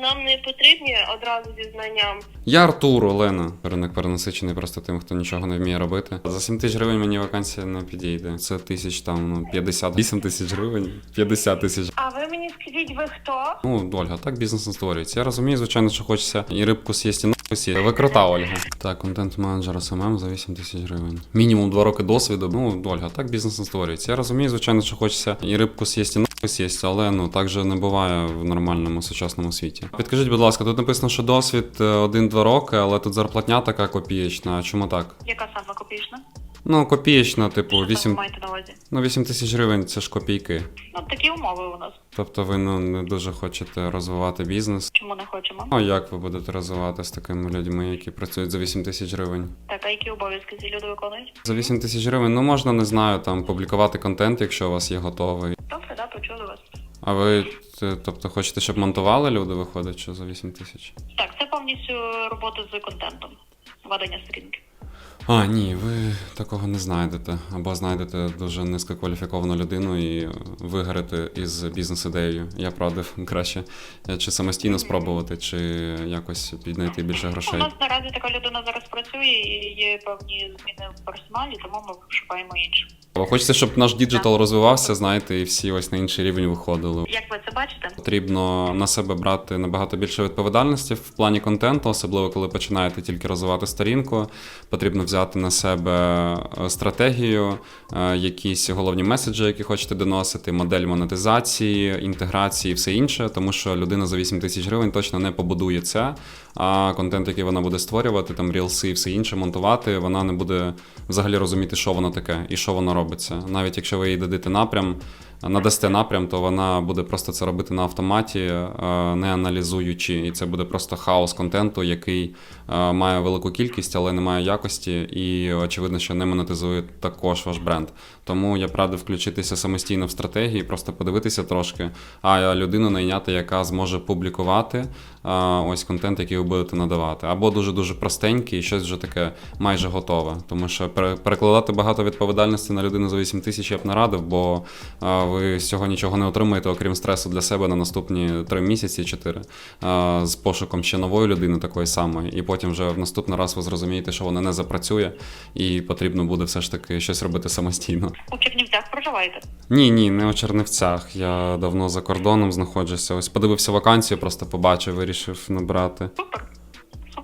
нам не потрібні одразу зі знанням. Я Артур, Олена. Ринок перенасичений просто тим, хто нічого не вміє робити. За 7 тисяч гривень мені вакансія не підійде. Це тисяч там ну 50, 8 тисяч гривень, 50 тисяч. А ви мені скажіть, ви хто? Ну, Ольга, так бізнес не створюється. Я розумію, звичайно, що хочеться і рибку з'їсти, і нахуй з'їсти. Ви крута, Ольга. Так, контент-менеджер СММ за 8 тисяч гривень. Мінімум 2 роки досвіду. Ну, Ольга, так бізнес не створюється. Я розумію, звичайно, що хочеться і рибку з'їсти, і нахуй з'їсти, але ну так же не буває в нормальному сучасному світі. Підкажіть, будь ласка, тут написано, що досвід е, 1-2 роки, але тут зарплатня така копієчна. А чому так? Яка саме копійшна? Ну, копієчна, типу, Що ви 8, маєте на увазі? ну, 8 тисяч гривень це ж копійки. Ну, такі умови у нас. Тобто ви ну, не дуже хочете розвивати бізнес. Чому не хочемо? А як ви будете розвивати з такими людьми, які працюють за 8 тисяч гривень? Так, а які обов'язки ці люди виконують? За 8 тисяч гривень, ну можна, не знаю, там публікувати контент, якщо у вас є готовий. Вас. А ви, тобто, хочете, щоб монтували люди, виходить, що за 8 тисяч? Так, це повністю робота з контентом. Ведення сторінки. А, ні, ви такого не знайдете. Або знайдете дуже низькокваліфіковану людину і вигорите із бізнес-ідеєю. Я правда краще е, чи самостійно спробувати, чи якось піднайти більше У грошей. нас наразі така людина зараз працює і є певні зміни в персоналі, тому ми шукаємо іншу. Бо хочеться, щоб наш діджитал розвивався, знаєте, і всі ось на інший рівень виходили. Як ви це бачите? Потрібно на себе брати набагато більше відповідальності в плані контенту, особливо коли починаєте тільки розвивати сторінку. Потрібно взяти на себе е, стратегію, е, якісь головні меседжі, які хочете доносити, модель монетизації, інтеграції, все інше, тому що людина за 8 тисяч гривень точно не побудує це. А контент, який вона буде створювати, там рілси і все інше, монтувати, вона не буде взагалі розуміти, що воно таке і що воно робиться. Навіть якщо ви їй дадите напрям, надасте напрям, то вона буде просто це робити на автоматі, е, не аналізуючи, і це буде просто хаос контенту, який е, має велику кількість, але не має якості, і очевидно, що не монетизує також ваш бренд. Тому я б радив включитися самостійно в стратегії, просто подивитися трошки, а людину найняти, яка зможе публікувати е, ось контент, який ви будете надавати, або дуже дуже простенький, і щось вже таке майже готове. Тому що пере- перекладати багато відповідальності на людину за 8 тисяч я б не радив, бо ви з цього нічого не отримаєте, окрім стресу для себе на наступні 3 місяці, 4, е, з пошуком ще нової людини, такої самої. І потім вже в наступний раз ви зрозумієте, що вона не запрацює, і потрібно буде все ж таки щось робити самостійно. У Чернівцях проживаєте? Ні, ні, не у Чернівцях. Я давно за кордоном знаходжуся. Ось подивився вакансію, просто побачив, вирішив набрати. Супер.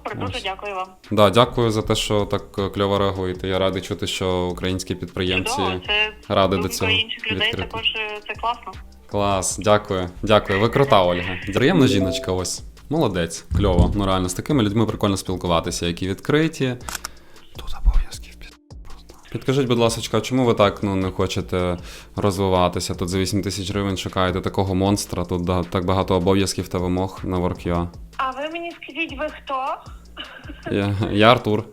Супер, дуже Ось. дякую вам. Да, дякую за те, що так е, кльово реагуєте. Я радий чути, що українські підприємці Чудово, це ради до цього інших людей відкрити. також е, це класно. Клас, дякую, дякую. Ви крута, Ольга. Приємна жіночка, ось. Молодець, кльово. Ну реально з такими людьми прикольно спілкуватися, які відкриті. Тут просто. Підкажіть, будь ласка, чому ви так ну, не хочете розвиватися? Тут за 8 тисяч гривень шукаєте такого монстра, тут да, так багато обов'язків та вимог на WorkUA. А ви мені скажіть, ви хто? Я, я Артур.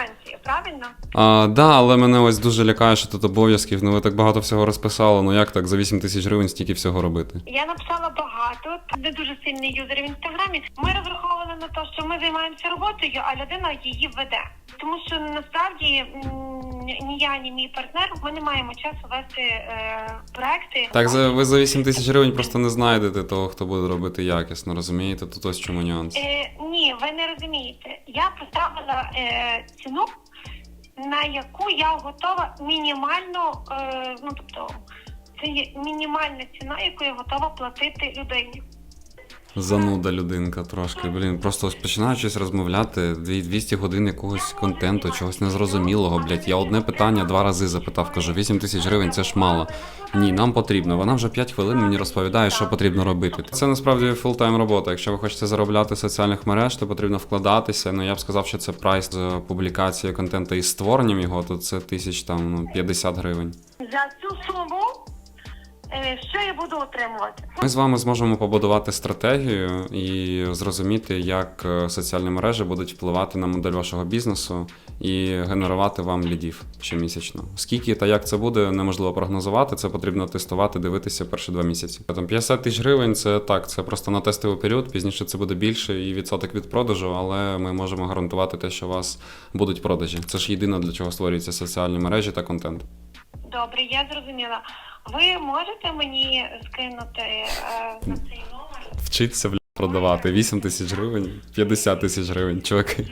Вакансії, правильно? А, да, але мене ось дуже лякає, що тут обов'язків. Ну ви так багато всього розписали. Ну як так за 8 тисяч гривень стільки всього робити? Я написала багато, не дуже сильний юзер в інстаграмі. Ми розраховували на те, що ми займаємося роботою, а людина її веде. Тому що насправді ні я, ні мій партнер ми не маємо часу вести е, проекти. Так, за ви за 8 тисяч гривень просто не знайдете того, хто буде робити якісно, розумієте? Тут ось чому нюанс. Е, ні, ви не розумієте. Я поставила е, ціну, на яку я готова мінімально, е, ну тобто, це є мінімальна ціна, яку я готова платити людині. Зануда людинка трошки. Блін, просто ось починаю щось розмовляти, дві- 200 годин якогось контенту, чогось незрозумілого, блядь. Я одне питання два рази запитав, кажу, 8 тисяч гривень це ж мало. Ні, нам потрібно. Вона вже 5 хвилин мені розповідає, що потрібно робити. Це насправді фултайм робота. Якщо ви хочете заробляти соціальних мереж, то потрібно вкладатися. Ну я б сказав, що це прайс з публікацією контенту і створенням його, то це тисяч там ну, 50 гривень. За цю суму, що я буду отримувати? Ми з вами зможемо побудувати стратегію і зрозуміти, як е, соціальні мережі будуть впливати на модель вашого бізнесу і генерувати вам лідів щомісячно. Скільки та як це буде, неможливо прогнозувати. Це потрібно тестувати, дивитися перші два місяці. Там 50 тисяч гривень це так, це просто на тестовий період. Пізніше це буде більше і відсоток від продажу, але ми можемо гарантувати те, що у вас будуть продажі. Це ж єдине для чого створюються соціальні мережі та контент. Добре, я зрозуміла. Ви можете мені скинути е, на цей номер Вчиться, в продавати 8 тисяч гривень, 50 тисяч гривень, чуваки.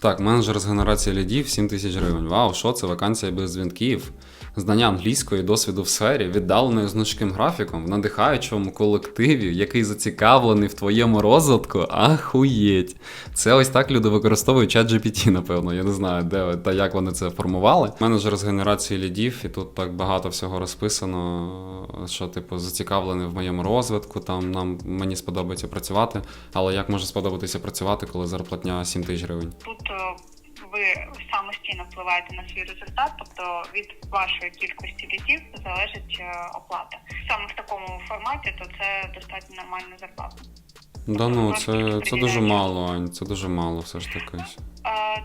Так, менеджер з генерації лідів 7 тисяч гривень. Вау, що це? Вакансія без дзвінків. Знання англійської, досвіду в сфері, віддаленою значким графіком, в надихаючому колективі, який зацікавлений в твоєму розвитку. Ахуєть. Це ось так люди використовують чат GPT, напевно. Я не знаю, де та як вони це формували. Менеджер з генерації лідів, і тут так багато всього розписано, що, типу, зацікавлений в моєму розвитку. Там нам мені сподобається працювати. Але як може сподобатися працювати, коли зарплатня 7 тисяч гривень? Е, ви самостійно впливаєте на свій результат, тобто від вашої кількості літів залежить е, оплата. Саме в такому форматі, то це достатньо нормальна зарплата. Да ну, це, це дуже мало, Ань, це дуже мало все ж таки. Е,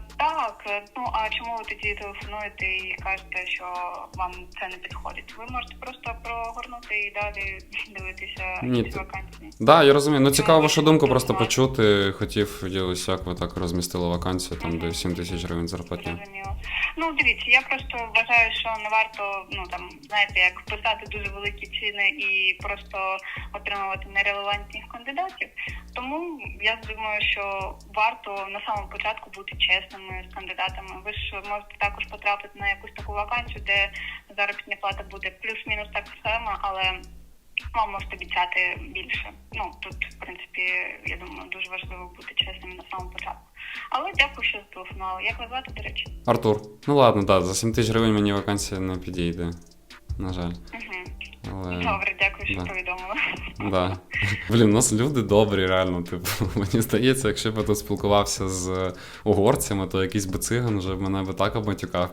так, ну а чому ви тоді телефонуєте і кажете, що вам це не підходить? Ви можете просто прогорнути і далі дивитися Ні, ці вакансії. Да, я розумію. Ну цікаво вашу думку просто почути. Хотів ось як ви так розмістили вакансію, там де 7 тисяч гривень зарплатня. Зрозуміло. Ну дивіться, я просто вважаю, що не варто, ну там знаєте, як писати дуже великі ціни і просто отримувати нерелевантних кандидатів. Тому я думаю, що варто на самому початку бути чесними з кандидатами. Ви ж можете також потрапити на якусь таку вакансію, де заробітна плата буде плюс-мінус так само, але вам можуть обіцяти більше. Ну тут, в принципі, я думаю, дуже важливо бути чесними на самому початку. Але дякую, що зателефонували. Як вас звати, до речі? Артур. Ну ладно, да, за 7 тисяч гривень мені вакансія не підійде. На жаль. Угу. Але. Добре, дякую, що да. повідомили. Да. Блін, у нас люди добрі, реально. Типу, мені здається, якщо б я тут спілкувався з угорцями, то якийсь би циган вже мене би так обматюкав.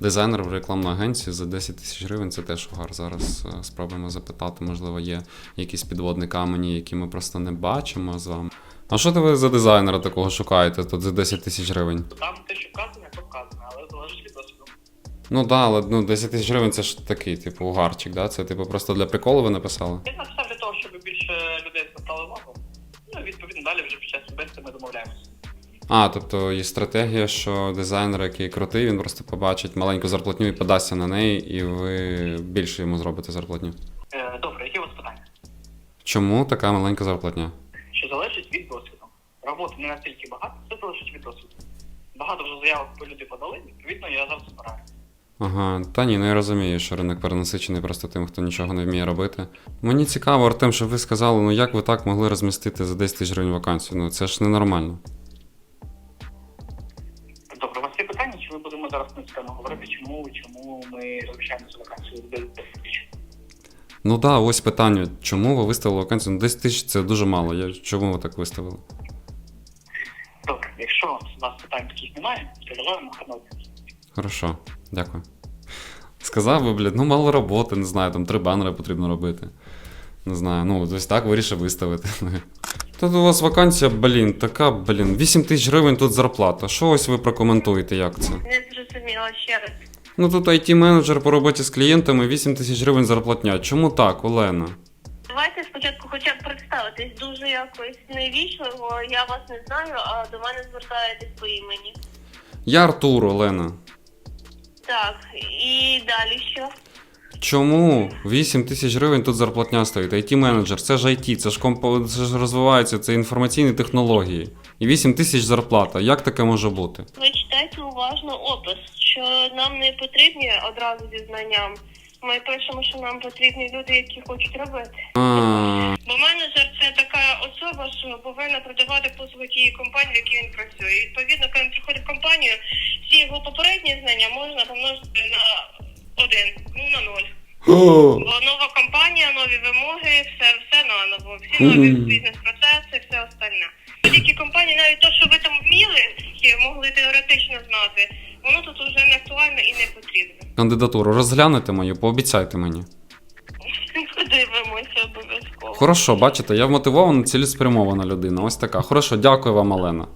Дизайнер в рекламну агенцію за 10 тисяч гривень це теж угар. Зараз е, спробуємо запитати, можливо, є якісь підводні камені, які ми просто не бачимо з вами. А що ти ви за дизайнера такого шукаєте тут за 10 тисяч гривень? Там те, що вказане, то вказане, але залежить. Ну да, але ну, 10 тисяч гривень це ж такий, типу, угарчик, да? Це типу просто для приколу ви написали? Я написав для того, щоб більше людей звертали увагу. Ну, відповідно, далі вже під час бесіди ми домовляємося. А, тобто є стратегія, що дизайнер, який крутий, він просто побачить маленьку зарплатню і подасться на неї, і ви більше йому зробите зарплатню. Е, добре, які у вас питання? Чому така маленька зарплатня? Що залежить від досвіду. Роботи не настільки багато, це залежить від досвіду. Багато вже заявок по люди подали, відповідно, я зараз збираю. Ага, та ні, ну я розумію, що ринок перенасичений просто тим, хто нічого не вміє робити. Мені цікаво, Артем, що ви сказали, ну як ви так могли розмістити за 10 тисяч гривень вакансію? Ну це ж ненормально. Добре, у вас є питання, чи ми будемо зараз на цю тему говорити, чому, чому ми розміщаємо цю вакансію без тисяч? Ну да, ось питання. Чому ви виставили вакансію? Ну 10 тисяч це дуже мало. Я... Чому ви так виставили? Добре, якщо у вас питань таких немає, то гарного дня. Хорошо, дякую. Сказав би, блядь, ну мало роботи, не знаю, там три банери потрібно робити. Не знаю, ну ось так вирішив виставити. Тут у вас вакансія, блін, така, блін, 8 тисяч гривень тут зарплата. Що ось ви прокоментуєте, як це? не зрозуміла ще раз. Ну тут IT-менеджер по роботі з клієнтами, 8 тисяч гривень зарплатня. Чому так, Олена? Давайте спочатку хоча б представитись дуже якось невічливо. Я вас не знаю, а до мене звертаєтесь по імені. Я Артур, Олена. Так, і далі що? Чому 8 тисяч гривень тут зарплатня стоїть? IT-менеджер, це ж IT, це ж комп... це ж розвивається, це інформаційні технології. І 8 тисяч зарплата. Як таке може бути? Ви читайте уважно опис, що нам не потрібні одразу зі знанням. Ми пишемо, що нам потрібні люди, які хочуть робити. А, Бо менеджер це така особа, що повинна продавати послуги тієї компанії, в якій він працює. І, відповідно, коли він приходить в компанію, всі його попередні знання можна помножити на один, ну на ноль. Бо нова компанія, нові вимоги, все, все наново, всі нові бізнес-процеси, все остальне. Будь-які компанії, навіть те, що ви там вміли могли теоретично знати, воно тут вже не актуальне і не потрібно. кандидатуру розглянете мою, пообіцяйте мені. Подивимося обов'язково. Хорошо, бачите, я вмотивована, цілеспрямована людина. Ось така. Хорошо, дякую вам, Олена.